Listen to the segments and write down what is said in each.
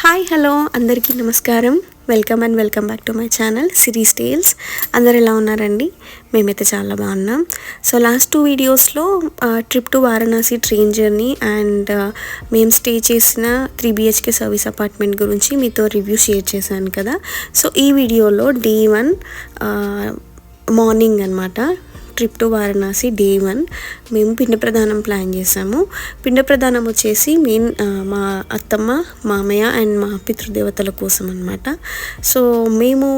Hi hello అందరికీ నమస్కారం. Welcome and welcome back to my channel series tales. అందరు ఎలా ఉన్నారండి? మేమైతే చాలా బాగున్నాం. సో లాస్ట్ టూ వీడియోస్లో trip to Varanasi train journey and మేము స్టే చేసిన త్రీ బిహెచ్కే సర్వీస్ అపార్ట్మెంట్ గురించి మీతో రివ్యూ షేర్ చేశాను కదా. సో ఈ వీడియోలో డే వన్ మార్నింగ్ అనమాట trip to Varanasi day one. మేము పిండ ప్రధానం ప్లాన్ చేసాము పిండ ప్రధానం వచ్చేసి మెయిన్ మా అత్తమ్మ మామయ్య అండ్ మా పితృదేవతల కోసం అనమాట సో మేము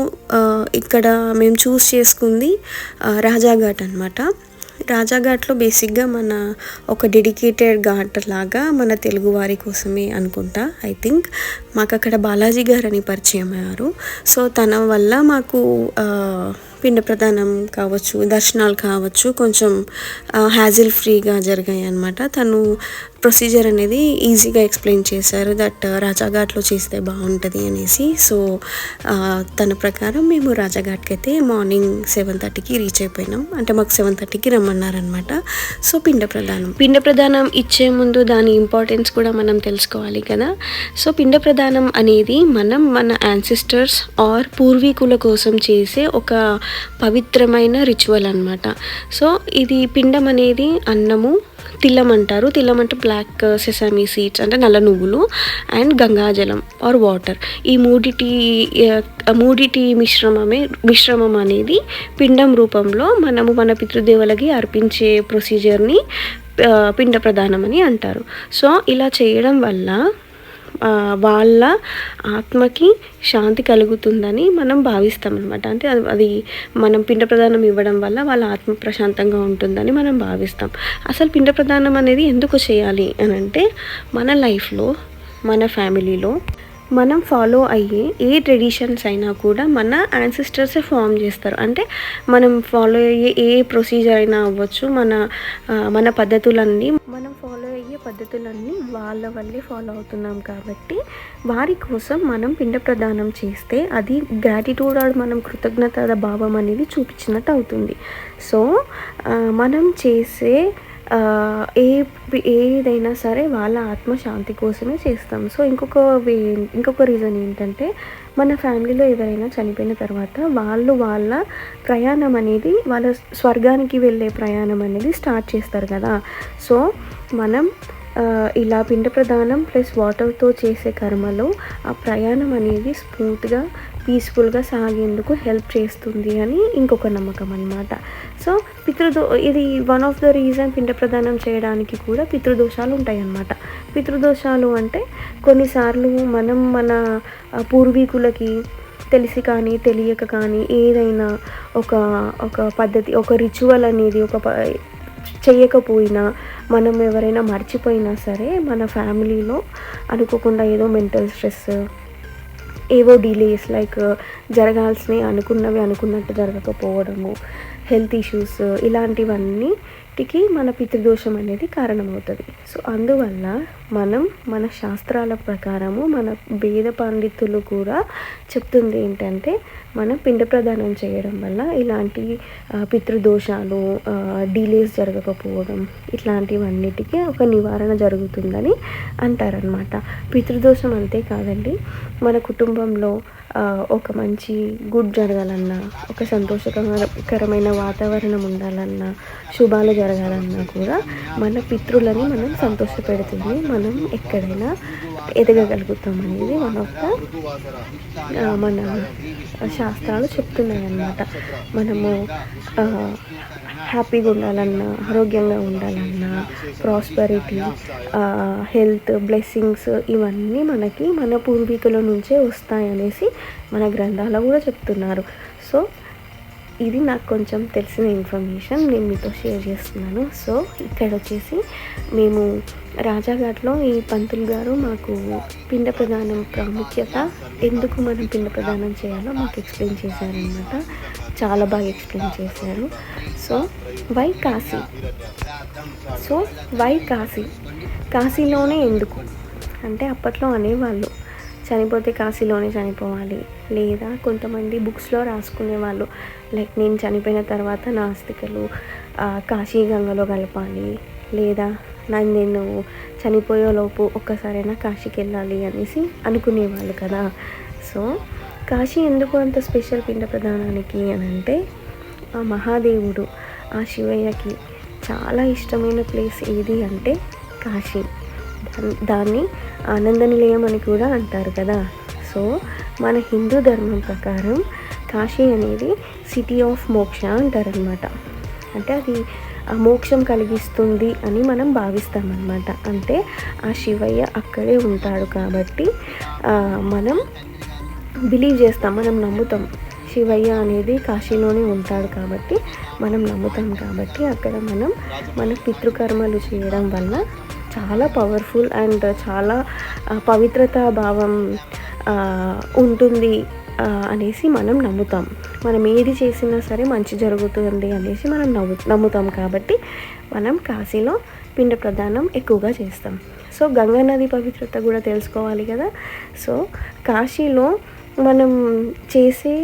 ఇక్కడ మేము చూస్ చేసుకుంది రాజాఘాట్ అనమాట రాజాఘాట్లో బేసిక్గా మన ఒక డెడికేటెడ్ ఘాట్ లాగా మన తెలుగు వారి కోసమే అనుకుంటా ఐ థింక్. మాకు అక్కడ బాలాజీ గారు అని పరిచయం అయ్యారు. సో తన వల్ల మాకు పిండ ప్రదానం కావచ్చు దర్శనాలు కావచ్చు కొంచెం హ్యాజిల్ ఫ్రీగా జరిగాయి అనమాట తను ప్రొసీజర్ అనేది ఈజీగా ఎక్స్ప్లెయిన్ చేశారు దట్ రాజాఘాట్లో చేస్తే బాగుంటుంది అనేసి. సో తన ప్రకారం మేము రాజాఘాట్కి అయితే మార్నింగ్ సెవెన్ థర్టీకి రీచ్ అయిపోయినాం. అంటే మాకు సెవెన్ థర్టీకి రమ్మన్నారనమాట సో పిండ ప్రదానం పిండ ప్రదానం ఇచ్చే ముందు దాని ఇంపార్టెన్స్ కూడా మనం తెలుసుకోవాలి కదా. సో పిండ ప్రదానం అనేది మనం మన యాన్సిస్టర్స్ ఆర్ పూర్వీకుల కోసం చేసే ఒక పవిత్రమైన రిచువల్ అనమాట సో ఇది పిండం అనేది అన్నము తిల్లం అంటారు. తిల్లం అంటే బ్లాక్ సెసమీ సీడ్స్ అంటే నల్ల నువ్వులు అండ్ గంగాజలం ఆర్ వాటర్ ఈ మూడిటి uh, మూడిటి మిశ్రమమే మిశ్రమం అనేది పిండం రూపంలో మనము మన పితృదేవులకి అర్పించే ప్రొసీజర్ని uh, పిండ ప్రధానం అని అంటారు. సో ఇలా చేయడం వల్ల వాళ్ళ ఆత్మకి శాంతి కలుగుతుందని మనం భావిస్తాం అనమాట అంటే అది అది మనం పిండ ప్రదానం ఇవ్వడం వల్ల వాళ్ళ ఆత్మ ప్రశాంతంగా ఉంటుందని మనం భావిస్తాం. అసలు పిండ ప్రదానం అనేది ఎందుకు చేయాలి అని అంటే మన లైఫ్లో మన ఫ్యామిలీలో మనం ఫాలో అయ్యే ఏ ట్రెడిషన్స్ అయినా కూడా మన యాన్సిస్టర్సే ఫామ్ చేస్తారు. అంటే మనం ఫాలో అయ్యే ఏ ప్రొసీజర్ అయినా అవ్వచ్చు మన మన పద్ధతులన్నీ మనం ఫాలో పద్ధతులన్నీ వాళ్ళ వల్లే ఫాలో అవుతున్నాం కాబట్టి వారి కోసం మనం పిండ ప్రదానం చేస్తే అది గ్రాటిట్యూడ్ ఆర్ మనం కృతజ్ఞత భావం అనేది చూపించినట్టు అవుతుంది. సో మనం చేసే ఏ ఏదైనా సరే వాళ్ళ ఆత్మశాంతి కోసమే చేస్తాం. సో ఇంకొక వే ఇంకొక రీజన్ ఏంటంటే మన ఫ్యామిలీలో ఎవరైనా చనిపోయిన తర్వాత వాళ్ళు వాళ్ళ ప్రయాణం అనేది వాళ్ళ స్వర్గానికి వెళ్ళే ప్రయాణం అనేది స్టార్ట్ చేస్తారు కదా. సో మనం ఇలా పిండ ప్రదానం ప్లస్ వాటర్తో చేసే కర్మలో ఆ ప్రయాణం అనేది స్మూత్గా పీస్ఫుల్గా సాగేందుకు హెల్ప్ చేస్తుంది అని ఇంకొక నమ్మకం అన్నమాట. సో పితృదో ఇది వన్ ఆఫ్ ద రీజన్ పిండ ప్రదానం చేయడానికి కూడా పితృదోషాలు ఉంటాయి అన్నమాట పితృదోషాలు అంటే కొన్నిసార్లు మనం మన పూర్వీకులకి తెలిసి కానీ తెలియక కానీ ఏదైనా ఒక ఒక పద్ధతి ఒక రిచువల్ అనేది ఒక చేయకపోయినా మనం ఎవరైనా మర్చిపోయినా సరే మన ఫ్యామిలీలో అనుకోకుండా ఏదో మెంటల్ స్ట్రెస్ ఏవో డిలేస్ లైక్ జరగాల్సినవి అనుకున్నవి అనుకున్నట్టు జరగకపోవడము హెల్త్ ఇష్యూస్ ఇలాంటివన్నీ ఇలాంటివన్నిటికి మన పితృదోషం అనేది కారణమవుతుంది. సో అందువల్ల మనం మన శాస్త్రాల ప్రకారము మన వేద పండితులు కూడా చెప్తుంది ఏంటంటే మనం పిండ ప్రదానం చేయడం వల్ల ఇలాంటి పితృదోషాలు డిలేస్ జరగకపోవడం ఇట్లాంటివన్నిటికీ ఒక నివారణ జరుగుతుందని అంటారనమాట పితృదోషం అంతే కాదండి. మన కుటుంబంలో ఒక మంచి గుడ్ జరగాలన్నా ఒక సంతోషకరమైన వాతావరణం ఉండాలన్నా శుభాలు జరగాలన్నా కూడా మన పితృలని మనం సంతోషపెడుతుంది. మనం ఎక్కడైనా ఎదగగలుగుతాం అనేది మన యొక్క మన శాస్త్రాలు చెప్తున్నాయి అన్నమాట మనము హ్యాపీగా ఉండాలన్నా ఆరోగ్యంగా ఉండాలన్నా ప్రాస్పరిటీ హెల్త్ బ్లెస్సింగ్స్ ఇవన్నీ మనకి మన పూర్వీకుల నుంచే వస్తాయనేసి మన గ్రంథాలు కూడా చెప్తున్నారు. సో ఇది నాకు కొంచెం తెలిసిన ఇన్ఫర్మేషన్. నేను మీతో షేర్ చేస్తున్నాను. సో ఇక్కడ వచ్చేసి మేము రాజాఘాట్లో ఈ పంతులు గారు మాకు పిండ ప్రదానం ప్రాముఖ్యత ఎందుకు మనం పిండ ప్రదానం చేయాలో మాకు ఎక్స్ప్లెయిన్ చేశారనమాట చాలా బాగా ఎక్స్ప్లెయిన్ చేశారు. So why Kashi? So why Kashi? కాశీలోనే ఎందుకు? అంటే అప్పట్లో అనేవాళ్ళు చనిపోతే కాశీలోనే చనిపోవాలి. లేదా కొంతమంది బుక్స్లో రాసుకునే వాళ్ళు లైక్ నేను చనిపోయిన తర్వాత నాస్తికలు కాశీ గంగలో కలపాలి. లేదా నాకు నేను చనిపోయేలోపు ఒక్కసారైనా కాశీకి వెళ్ళాలి అనేసి అనుకునేవాళ్ళు కదా. సో కాశీ ఎందుకు అంత స్పెషల్ పిండ ప్రధానానికి అని అంటే ఆ మహాదేవుడు ఆ శివయ్యకి చాలా ఇష్టమైన ప్లేస్ ఏది అంటే కాశీ. దాన్ని ఆనంద నిలయం అని కూడా అంటారు కదా. సో మన హిందూ ధర్మం ప్రకారం కాశీ అనేది సిటీ ఆఫ్ మోక్ష అంటారనమాట అంటే అది మోక్షం కలిగిస్తుంది అని మనం భావిస్తామన్నమాట. అంటే ఆ శివయ్య అక్కడే ఉంటాడు కాబట్టి మనం బిలీవ్ చేస్తాం మనం నమ్ముతాం. శివయ్య అనేది కాశీలోనే ఉంటాడు కాబట్టి మనం నమ్ముతాం కాబట్టి అక్కడ మనం మన పితృకర్మలు చేయడం వల్ల చాలా పవర్ఫుల్ అండ్ చాలా పవిత్రత భావం ఉంటుంది అనేసి మనం నమ్ముతాం. మనం ఏది చేసినా సరే మంచి జరుగుతుంది అనేసి మనం నమ్ము నమ్ముతాం కాబట్టి మనం కాశీలో పిండ ప్రదానం ఎక్కువగా చేస్తాం. సో గంగా నది పవిత్రత కూడా తెలుసుకోవాలి కదా. సో కాశీలో మనం చేసే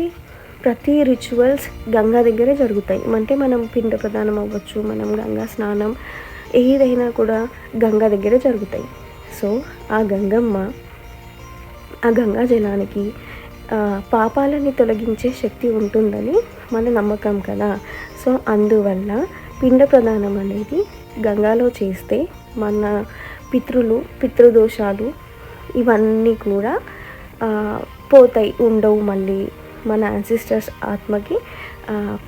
ప్రతి రిచువల్స్ గంగా దగ్గరే జరుగుతాయి. అంటే మనం పిండ ప్రదానం అవ్వచ్చు మనం గంగా స్నానం ఏదైనా కూడా గంగా దగ్గర జరుగుతాయి. సో ఆ గంగమ్మ ఆ గంగా జలానికి పాపాలని తొలగించే శక్తి ఉంటుందని మన నమ్మకం కదా. సో అందువల్ల పిండ ప్రదానం అనేది గంగాలో చేస్తే మన పితృలు పితృదోషాలు ఇవన్నీ కూడా పోతాయి ఉండవు మళ్ళీ. మన యాన్సిస్టర్స్ ఆత్మకి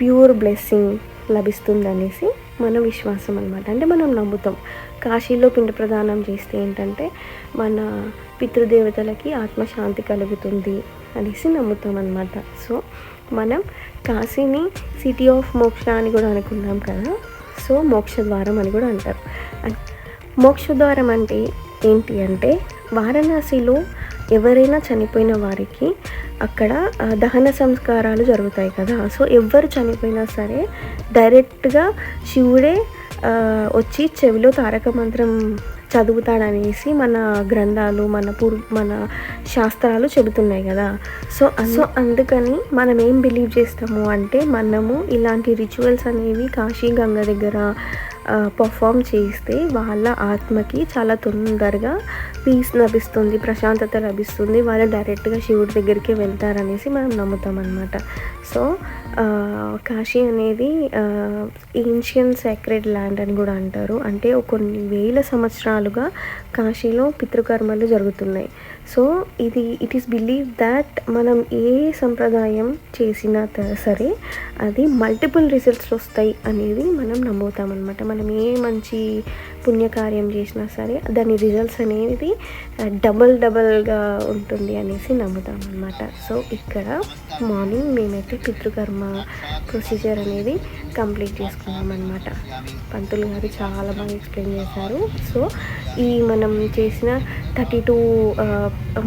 ప్యూర్ బ్లెస్సింగ్ లభిస్తుందనేసి మన విశ్వాసం అనమాట అంటే మనం నమ్ముతాం. కాశీలో పిండ ప్రదానం చేస్తే ఏంటంటే మన పితృదేవతలకి ఆత్మశాంతి కలుగుతుంది అనేసి నమ్ముతాం అనమాట సో మనం కాశీని సిటీ ఆఫ్ మోక్ష అని కూడా అనుకున్నాం కదా. సో మోక్షద్వారం అని కూడా అంటారు. మోక్షద్వారం అంటే ఏంటి అంటే వారణాసిలో ఎవరైనా చనిపోయిన వారికి అక్కడ దహన సంస్కారాలు జరుగుతాయి కదా. సో ఎవరు చనిపోయినా సరే డైరెక్ట్గా శివుడే వచ్చి చెవిలో తారక మంత్రం చదువుతాడనేసి మన గ్రంథాలు మన పూర్ మన శాస్త్రాలు చెబుతున్నాయి కదా. సో సో అందుకని మనం ఏం బిలీవ్ చేస్తాము అంటే మనము ఇలాంటి రిచువల్స్ అనేవి కాశీ గంగ దగ్గర పర్ఫామ్ చేస్తే వాళ్ళ ఆత్మకి చాలా తొందరగా పీస్ లభిస్తుంది ప్రశాంతత లభిస్తుంది. వాళ్ళు డైరెక్ట్గా శివుడి దగ్గరికి వెళ్తారనేసి మనం నమ్ముతాం అనమాట సో కాశీ అనేది ఏన్షియన్ సాక్రెడ్ ల్యాండ్ అని కూడా అంటారు. అంటే కొన్ని వేల సంవత్సరాలుగా కాశీలో పితృకర్మలు జరుగుతున్నాయి. సో ఇది ఇట్ ఈస్ బిలీవ్ దాట్ మనం ఏ సంప్రదాయం చేసినా త- సరే అది మల్టిపుల్ రిజల్ట్స్ వస్తాయి అనేది మనం నమ్ముతామన్నమాట. మనం ఏ మంచి పుణ్యకార్యం చేసినా సరే దాని రిజల్ట్స్ అనేది డబల్ డబల్గా ఉంటుంది అనేసి నమ్ముతాం అనమాట సో ఇక్కడ మార్నింగ్ మేమైతే పితృకర్మ ప్రొసీజర్ అనేది కంప్లీట్ చేసుకున్నాం అనమాట పంతులు గారు చాలా బాగా ఎక్స్ప్లెయిన్ చేశారు. సో ఈ మనం చేసిన థర్టీ టూ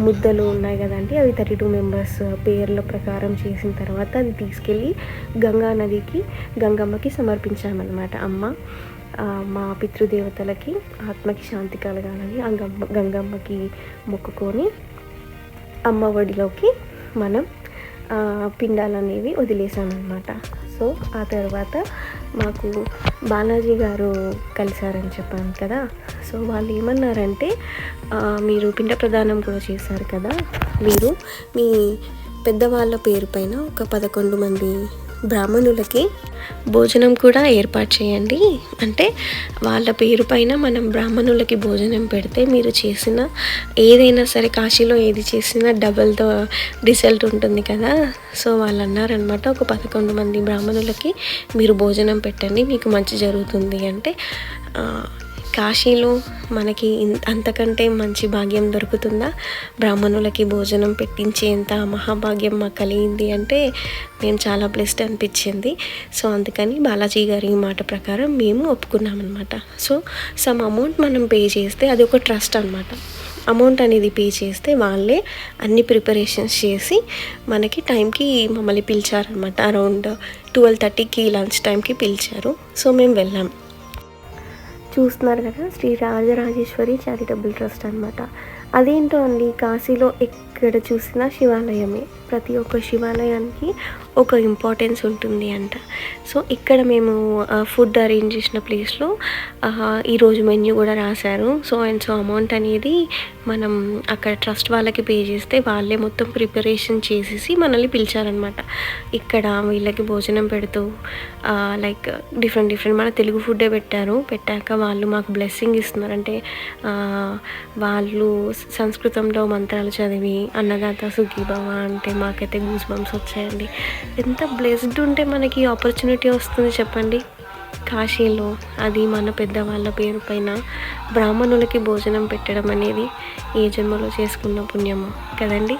ముద్దలు ఉన్నాయి కదండి అవి థర్టీ టూ మెంబర్స్ పేర్ల ప్రకారం చేసిన తర్వాత అది తీసుకెళ్ళి గంగా నదికి గంగమ్మకి సమర్పించామన్నమాట అమ్మ. మా పితృదేవతలకి ఆత్మకి శాంతి కలగాలని ఆ గంగ గంగమ్మకి మొక్కుకొని అమ్మ ఒడిలోకి మనం పిండాలనేవి పిండాలు అనేవి వదిలేసామన్నమాట. సో ఆ తర్వాత మాకు బాలాజీ గారు కలిశారని చెప్పాను కదా. సో వాళ్ళు ఏమన్నారంటే మీరు పిండ ప్రదానం కూడా చేశారు కదా. మీరు మీ పెద్దవాళ్ళ పేరు పైన ఒక పదకొండు మంది బ్రాహ్మణులకి భోజనం కూడా ఏర్పాటు చేయండి. అంటే వాళ్ళ పేరు పైన మనం బ్రాహ్మణులకి భోజనం పెడితే మీరు చేసిన ఏదైనా సరే కాశీలో ఏది చేసినా డబల్తో రిజల్ట్ ఉంటుంది కదా. సో వాళ్ళు అన్నారనమాట ఒక పదకొండు మంది బ్రాహ్మణులకి మీరు భోజనం పెట్టండి మీకు మంచి జరుగుతుంది. అంటే కాశీలో మనకి అంతకంటే మంచి భాగ్యం దొరుకుతుందా? బ్రాహ్మణులకి భోజనం పెట్టించేంత మహాభాగ్యం మాకు కలిగింది అంటే మేము చాలా బ్లెస్డ్ అనిపించింది. సో అందుకని బాలాజీ గారి మాట ప్రకారం మేము ఒప్పుకున్నామన్నమాట. సో సమ్ అమౌంట్ మనం పే చేస్తే అది ఒక ట్రస్ట్ అనమాట అమౌంట్ అనేది పే చేస్తే వాళ్ళే అన్ని ప్రిపరేషన్స్ చేసి మనకి టైంకి మమ్మల్ని పిలిచారనమాట అరౌండ్ ట్వెల్వ్ థర్టీకి లంచ్ టైంకి పిలిచారు. సో మేము వెళ్ళాం. చూస్తున్నారు కదా శ్రీ రాజరాజేశ్వరి చారిటబుల్ ట్రస్ట్ అనమాట అదేంటో అండి కాశీలో ఎక్కడ చూసినా శివాలయమే. ప్రతి ఒక్క శివాలయానికి ఒక ఇంపార్టెన్స్ ఉంటుంది అంట. సో ఇక్కడ మేము ఫుడ్ అరేంజ్ చేసిన ప్లేస్లో ఈరోజు మెన్యూ కూడా రాశారు. సో అండ్ సో అమౌంట్ అనేది మనం అక్కడ ట్రస్ట్ వాళ్ళకి పే చేస్తే వాళ్ళే మొత్తం ప్రిపరేషన్ చేసేసి మనల్ని పిలిచారనమాట ఇక్కడ వీళ్ళకి భోజనం పెడుతూ లైక్ డిఫరెంట్ డిఫరెంట్ మన తెలుగు ఫుడ్డే పెట్టారు. పెట్టాక వాళ్ళు మాకు బ్లెస్సింగ్ ఇస్తున్నారు. అంటే వాళ్ళు సంస్కృతంలో మంత్రాలు చదివి అన్నదాత సుఖీభవ అంటే మాకైతే గూస్ బంప్స్ వచ్చాయండి. ఎంత బ్లెస్డ్ ఉంటే మనకి ఆపర్చునిటీ వస్తుంది చెప్పండి. కాశీలో అది మన పెద్దవాళ్ళ పేరు పైన బ్రాహ్మణులకి భోజనం పెట్టడం అనేది ఏ జన్మలో చేసుకున్న పుణ్యమో కదండి?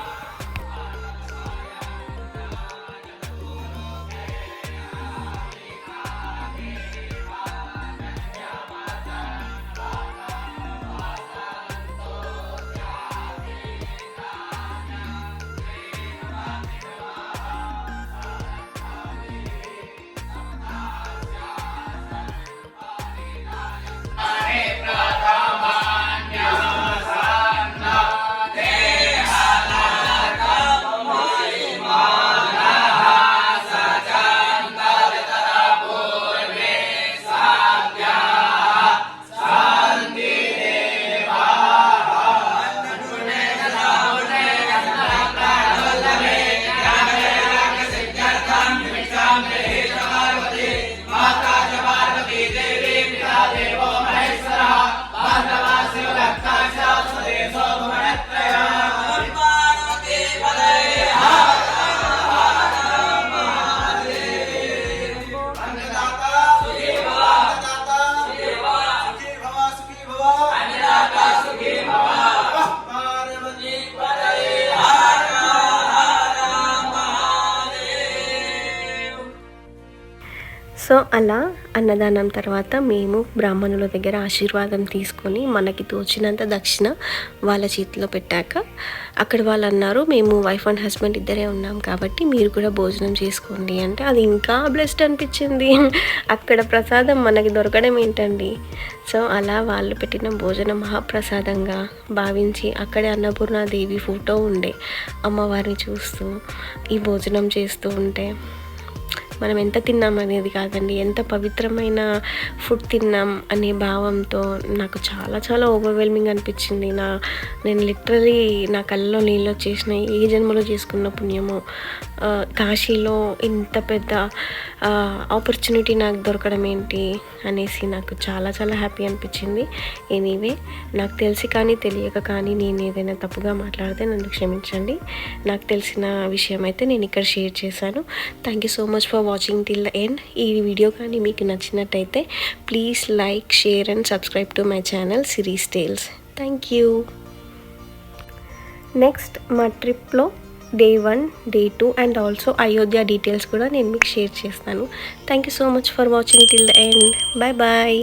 అలా అన్నదానం తర్వాత మేము బ్రాహ్మణుల దగ్గర ఆశీర్వాదం తీసుకొని మనకి తోచినంత దక్షిణ వాళ్ళ చేతిలో పెట్టాక అక్కడ వాళ్ళు అన్నారు మేము వైఫ్ అండ్ హస్బెండ్ ఇద్దరే ఉన్నాం కాబట్టి మీరు కూడా భోజనం చేసుకోండి. అంటే అది ఇంకా బ్లెస్డ్ అనిపించింది. అక్కడ ప్రసాదం మనకి దొరకడం ఏంటండి? సో అలా వాళ్ళు పెట్టిన భోజనం మహాప్రసాదంగా భావించి అక్కడే అన్నపూర్ణాదేవి ఫోటో ఉండే అమ్మవారిని చూస్తూ ఈ భోజనం చేస్తూ ఉంటే మనం ఎంత తిన్నాం అనేది కాదండి ఎంత పవిత్రమైన ఫుడ్ తిన్నాం అనే భావంతో నాకు చాలా చాలా ఓవర్వెల్మింగ్ అనిపించింది. నా నేను లిటరలీ నా కళ్ళలో నీళ్ళు వచ్చేసిన ఏ జన్మలో చేసుకున్న పుణ్యమో కాశీలో ఇంత పెద్ద ఆపర్చునిటీ నాకు దొరకడం ఏంటి అనేసి నాకు చాలా చాలా హ్యాపీ అనిపించింది. ఎనీవే నాకు తెలిసి కానీ తెలియక కానీ నేను ఏదైనా తప్పుగా మాట్లాడితే నన్ను క్షమించండి. నాకు తెలిసిన విషయం అయితే నేను ఇక్కడ షేర్ చేశాను. Thank you so much for watching till the end ఈ వీడియో కానీ మీకు నచ్చినట్టయితే please like share and subscribe to my channel series tales thank you next మా ట్రిప్లో day one day two and also Ayodhya details కూడా నేను మీకు share చేస్తాను. Thank you so much for watching till the end bye bye